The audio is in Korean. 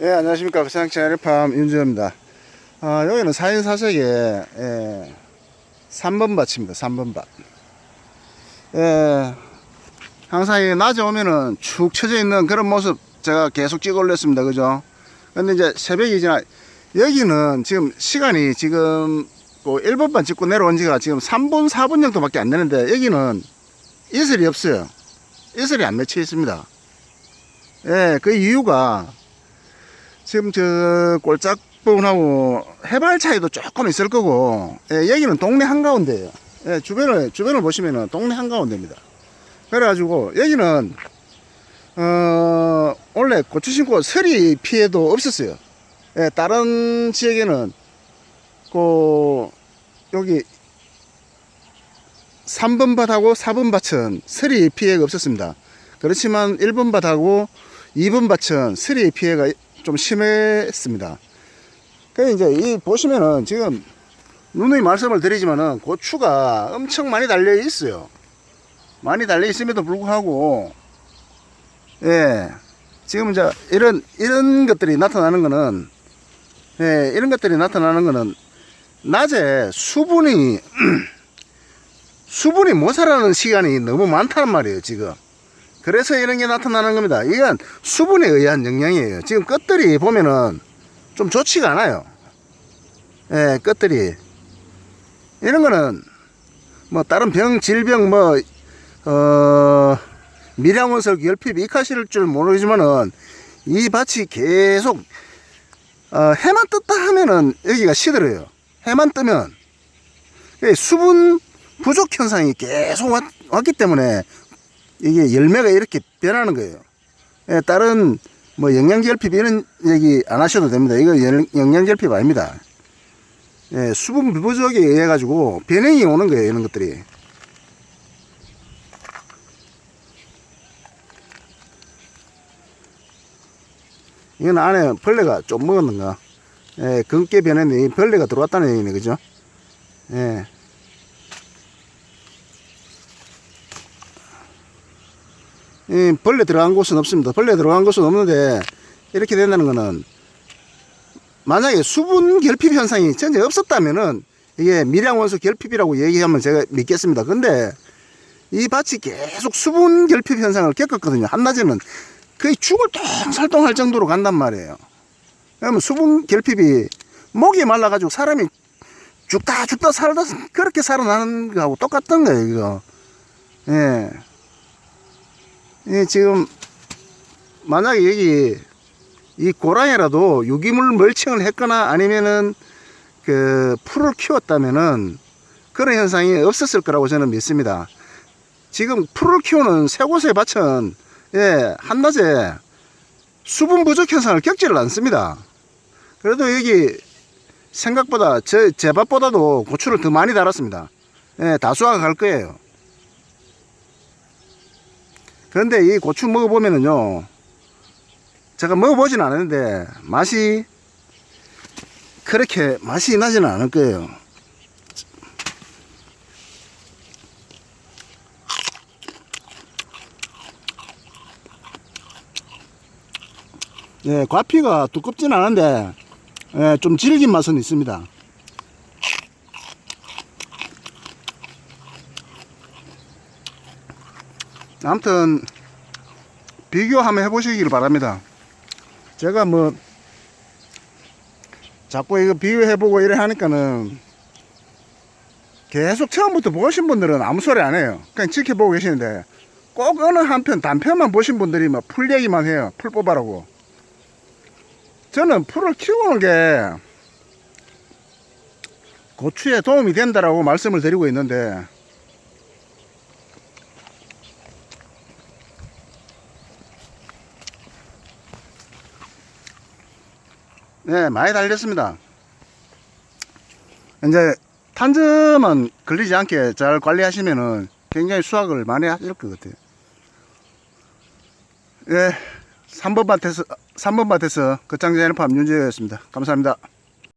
예, 안녕하십니까. 그상 채널팜 윤주입니다. 아, 여기는 4인 4색의, 예, 3번 밭입니다. 3번 밭. 예, 항상 이 낮에 오면은 축 처져 있는 그런 모습 제가 계속 찍어 올렸습니다. 그죠? 근데 이제 새벽이 지나, 여기는 지금 시간이 지금 그 1번만 찍고 내려온 지가 지금 3분, 4분 정도밖에 안 되는데 여기는 이슬이 없어요. 이슬이 안 맺혀 있습니다. 예, 그 이유가 지금 저 꼴짝 부분하고 해발 차이도 조금 있을 거고 예, 여기는 동네 한가운데예요. 예, 주변을 주변을 보시면은 동네 한가운데입니다. 그래가지고 여기는 어 원래 고추 심고 서리 피해도 없었어요. 예, 다른 지역에는 그 여기 3번 밭하고 4번 밭은 서리 피해가 없었습니다. 그렇지만 1번 밭하고 2번 밭은 서리 피해가 좀 심했습니다. 그 이제 이 보시면은 지금 누누이 말씀을 드리지만은 고추가 엄청 많이 달려 있어요. 많이 달려 있음에도 불구하고 예 지금 이제 이런 이런 것들이 나타나는 거는 예 이런 것들이 나타나는 거는 낮에 수분이 수분이 모자라는 시간이 너무 많다는 말이에요 지금. 그래서 이런 게 나타나는 겁니다. 이건 수분에 의한 영향이에요. 지금 끝들이 보면은 좀 좋지가 않아요. 예, 끝들이. 이런 거는 뭐 다른 병, 질병, 뭐, 어, 미량원석, 결핍, 이카실 줄 모르지만은 이 밭이 계속, 어, 해만 떴다 하면은 여기가 시들어요. 해만 뜨면. 이 수분 부족 현상이 계속 왔, 왔기 때문에 이게 열매가 이렇게 변하는 거예요. 예, 다른 뭐 영양결핍 이런 얘기 안 하셔도 됩니다. 이거 영- 영양결핍 아닙니다. 예, 수분 부족에 의해 가지고 변형이 오는 거예요. 이런 것들이. 이건 안에 벌레가 좀 먹었는가. 예, 금게 변했는데 이 벌레가 들어왔다는 얘기네. 그죠? 예. 이 벌레 들어간 곳은 없습니다. 벌레 들어간 곳은 없는데 이렇게 된다는 거는 만약에 수분 결핍 현상이 전혀 없었다면은 이게 미량원소 결핍이라고 얘기하면 제가 믿겠습니다. 근데 이 밭이 계속 수분 결핍 현상을 겪었거든요. 한낮에는 거의 죽을 똥살똥 할 정도로 간단 말이에요. 그러면 수분 결핍이 목이 말라가지고 사람이 죽다 죽다 살다 그렇게 살아나는 거하고 똑같은 거예요, 이거. 예. 예, 지금 만약에 여기 이 고랑이라도 유기물 멀칭을 했거나 아니면은 그 풀을 키웠다면은 그런 현상이 없었을 거라고 저는 믿습니다. 지금 풀을 키우는 세 곳의 밭은 예, 한낮에 수분 부족 현상을 겪지를 않습니다. 그래도 여기 생각보다 제, 제 밭보다도 고추를 더 많이 달았습니다. 예, 다수화가 갈 거예요. 그런데 이 고추 먹어보면은요, 제가 먹어보진 않았는데, 맛이 그렇게 맛이 나지는 않을 거예요. 예, 과피가 두껍진 않은데, 예, 좀 질긴 맛은 있습니다. 아무튼 비교 한번 해보시길 바랍니다. 제가 뭐 자꾸 이거 비교해보고 이래 하니까는 계속 처음부터 보신 분들은 아무 소리 안 해요. 그냥 지켜보고 계시는데 꼭 어느 한편 단편만 보신 분들이 막 풀 얘기만 해요. 풀 뽑아라고. 저는 풀을 키우는 게 고추에 도움이 된다라고 말씀을 드리고 있는데 네, 많이 달렸습니다. 이제 탄저만 걸리지 않게 잘 관리하시면은 굉장히 수확을 많이 하실 것 같아요. 예, 3번 밭에서, 3번 밭에서 거창전협합 윤재였습니다. 감사합니다.